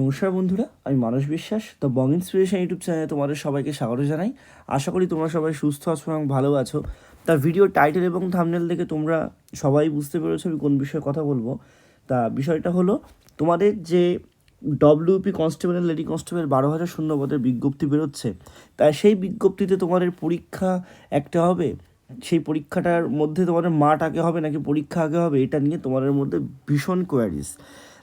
নমস্কার বন্ধুরা, আমি মানস বিশ্বাস দ্য বং ইন্সপিরেশন ইউটিউব চ্যানেলে তোমাদের সবাইকে স্বাগত জানাই। আশা করি তোমরা সবাই সুস্থ আছো এবং ভালো আছো। তার ভিডিও টাইটেল এবং থামনেল দেখে তোমরা সবাই বুঝতে পেরেছ আমি কোন বিষয়ে কথা বলব। তা বিষয়টা হলো, তোমাদের যে ডব্লিউপি কনস্টেবল লেডি কনস্টেবল বারো হাজার শূন্য পদের বিজ্ঞপ্তি বেরোচ্ছে তাই সেই বিজ্ঞপ্তিতে তোমাদের পরীক্ষা একটা হবে? সেই পরীক্ষাটার মধ্যে তোমাদের মাঠ আগে হবে নাকি পরীক্ষা আগে হবে? এটা নিয়ে তোমাদের মধ্যে ভীষণ কোয়ারিস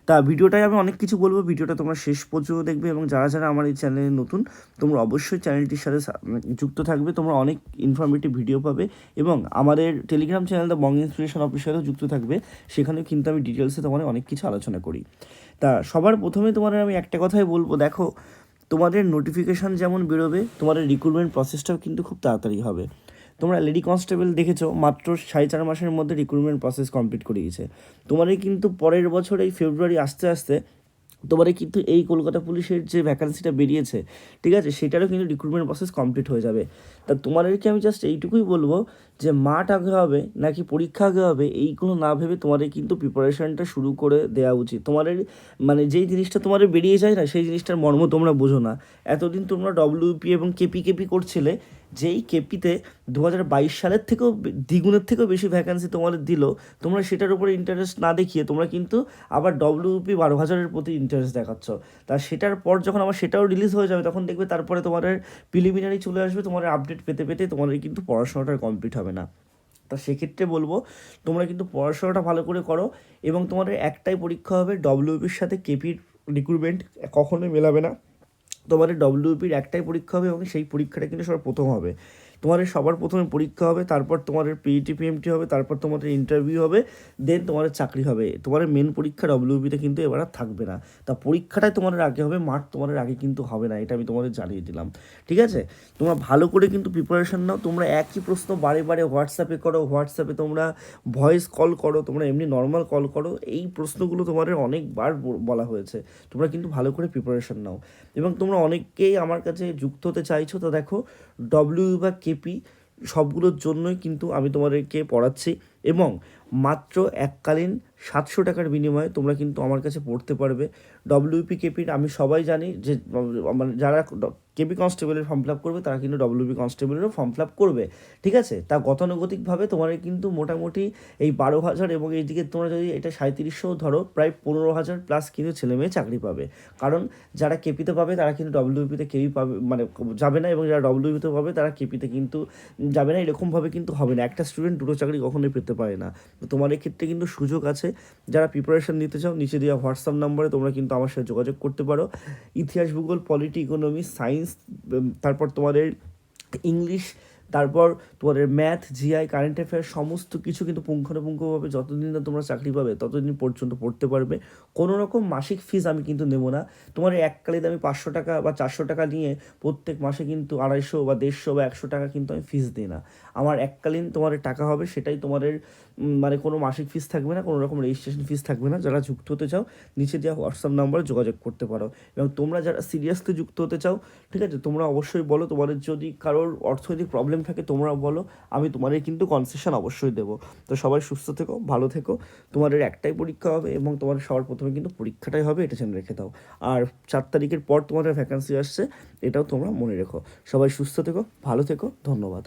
তা ভিডিওটায় আমি অনেক কিছু বলব, ভিডিওটা তোমরা শেষ পর্যন্ত দেখবে এবং যারা যারা আমার এই চ্যানেলে নতুন, তোমরা অবশ্যই চ্যানেলটির সাথে যুক্ত থাকবে, তোমরা অনেক ইনফরমেটিভ ভিডিও পাবে এবং আমাদের Telegram channel the Bong inspiration অফিসিয়ালও যুক্ত থাকবে, সেখানেও কিন্তু আমি ডিটেলসে তোমাদের অনেক কিছু আলোচনা করি। তা সবার প্রথমে তোমাদের আমি একটা কথাই বলব, দেখো, তোমাদের নোটিফিকেশান যেমন বেরোবে, তোমাদের রিক্রুটমেন্ট প্রসেসটাও কিন্তু খুব তাড়াতাড়ি হবে। তোমরা লেডি কনস্টেবল দেখেছ, মাত্র সাড়ে চার মাসের মধ্যে রিক্রুটমেন্ট প্রসেস কমপ্লিট করে গেছে তোমাদের কিন্তু পরের বছর এই ফেব্রুয়ারি আস্তে আস্তে তোমাদের কিন্তু এই কলকাতা পুলিশের যে ভ্যাকান্সিটা বেরিয়েছে, ঠিক আছে, সেটারও কিন্তু রিক্রুটমেন্ট প্রসেস কমপ্লিট হয়ে যাবে। তা তোমাদেরকে আমি জাস্ট এইটুকুই বলব যে মাঠ আগে হবে নাকি পরীক্ষা আগে হবে, এইগুলো না ভেবে তোমাদের কিন্তু প্রিপারেশনটা শুরু করে দেওয়া উচিত। তোমাদের মানে যেই জিনিসটা তোমাদের বেরিয়ে যায় না, সেই জিনিসটার মর্ম তোমরা বোঝো না। এতদিন তোমরা ডব্লিউপি এবং কেপি কেপি করছিলে যেই কেপিতে দু হাজার বাইশ সালের থেকেও দ্বিগুণের থেকেও বেশি ভ্যাকান্সি তোমাদের দিল, তোমরা সেটার উপরে ইন্টারেস্ট না দেখিয়ে তোমরা কিন্তু আবার ডব্লিউপি বারো হাজারের প্রতি ইন্টারেস্ট দেখাচ্ছ। তা সেটার পর যখন আবার সেটাও রিলিজ হয়ে যাবে, তখন দেখবে তারপরে তোমাদের প্রিলিমিনারি চলে আসবে, তোমাদের আপডেট পেতে পেতে তোমাদের কিন্তু পড়াশোনাটা কমপ্লিট হবে না। তা সেক্ষেত্রে বলব, তোমরা কিন্তু পড়াশোনাটা ভালো করে করো এবং তোমাদের একটাই পরীক্ষা হবে ডব্লিউপির সাথে কেপির রিক্রুটমেন্ট কখনোই মেলাবে না। তোমাদের ডব্লিউপির একটাই পরীক্ষা হবে এবং সেই পরীক্ষাটা কিন্তু সবার প্রথম হবে। তোমাদের সবার প্রথমে পরীক্ষা হবে, তারপর তোমাদের পিইটি পিএমটি হবে, তারপর তোমাদের ইন্টারভিউ হবে দেন তোমাদের চাকরি হবে। তোমাদের মেন পরীক্ষা ডব্লিউপিতে কিন্তু এবার আর থাকবে না। তা পরীক্ষাটাই তোমাদের আগে হবে, মাঠ তোমাদের আগে কিন্তু হবে না, এটা আমি তোমাদের জানিয়ে দিলাম। ঠিক আছে? তোমরা ভালো করে কিন্তু প্রিপারেশন নাও, তোমরা একই প্রশ্ন বারে বারে হোয়াটসঅ্যাপে করো হোয়াটসঅ্যাপে তোমরা ভয়েস কল করো, তোমরা এমনি নর্মাল কল করো, এই প্রশ্নগুলো তোমাদের অনেকবার বলা হয়েছে। তোমরা কিন্তু ভালো করে প্রিপারেশন নাও। এবং তোমরা অনেককেই আমার কাছে যুক্ত হতে চাইছো, তো দেখো ডব্লিউ বা কেপি সবগুলোর জন্যই কিন্তু আমি তোমাদেরকে পড়াচ্ছি। এবং মাত্র এককালীন সাতশো টাকার বিনিময়ে তোমরা কিন্তু আমার কাছে পড়তে পারবে। ডব্লিউপি কেপির আমি সবাই জানি যে মানে যারা কেপি কনস্টেবলের ফর্ম ফিল আপ করবে, তারা কিন্তু ডব্লিউপি কনস্টেবলেরও ফর্ম ফিল আপ করবে। ঠিক আছে? তা গতানুগতিকভাবে তোমাদের কিন্তু মোটামুটি এই বারো হাজার এবং এইদিকে তোমরা যদি এটা সাঁত্রিশশো ধরো, প্রায় পনেরো হাজার প্লাস কিন্তু ছেলে মেয়ে চাকরি পাবে। কারণ যারা কেপিতে পাবে, তারা কিন্তু ডব্লিউপিতে কেউই পাবে মানে যাবে না এবং যারা ডব্লিউপিতে পাবে, তারা কেপিতে কিন্তু যাবে না, এরকমভাবে কিন্তু হবে না। একটা স্টুডেন্ট দুটো চাকরি কখনোই পেতে পারে না। তোমার ক্ষেত্রে কিন্তু সুযোগ আছে। যারা প্রিপারেশন নিতে চাও, নিচে দেওয়া হোয়াটসঅ্যাপ নাম্বারে তোমরা কিন্তু আমার সাথে যোগাযোগ করতে পারো। ইতিহাস ভূগোল পলিটি ইকোনমি সায়েন্স তারপর তোমাদের ইংলিশ তারপর তোমাদের ম্যাথ জিআই কারেন্ট অ্যাফেয়ার সমস্ত কিছু কিন্তু পুঙ্খানুপুঙ্খভাবে যতদিন না তোমরা চাকরি পাবে, ততদিন পর্যন্ত পড়তে পারবে। কোনো রকম মাসিক ফিস আমি কিন্তু নেব না। তোমার এককালীন আমি পাঁচশো টাকা বা চারশো টাকা নিয়ে প্রত্যেক মাসে কিন্তু আড়াইশো বা দেড়শো বা একশো টাকা কিন্তু আমি ফিস দিই না। আমার এককালীন তোমার টাকা হবে, সেটাই তোমাদের মানে কোনো মাসিক ফিস থাকবে না, কোনো রকম রেজিস্ট্রেশন ফিস থাকবে না। যারা যুক্ত হতে চাও, নিচে দেওয়া হোয়াটসঅ্যাপ নাম্বারে যোগাযোগ করতে পারো। এবং তোমরা যারা সিরিয়াসলি যুক্ত হতে চাও, ঠিক আছে, তোমরা অবশ্যই বলো, তোমাদের যদি কারোর অর্থনৈতিক প্রবলেম থাকে তোমরা বলো, আমি তোমাদের কিন্তু কনসেশন অবশ্যই দেবো। তো সবাই সুস্থ থেকো, ভালো থেকো। তোমাদের একটাই পরীক্ষা হবে এবং তোমাদের সবার প্রথমে কিন্তু পরীক্ষাটাই হবে, এটা জেনে রেখে দাও। আর চার তারিখের পর তোমাদের ভ্যাকান্সি আসছে, এটাও তোমরা মনে রেখো। সবাই সুস্থ থেকো, ভালো থেকো, ধন্যবাদ।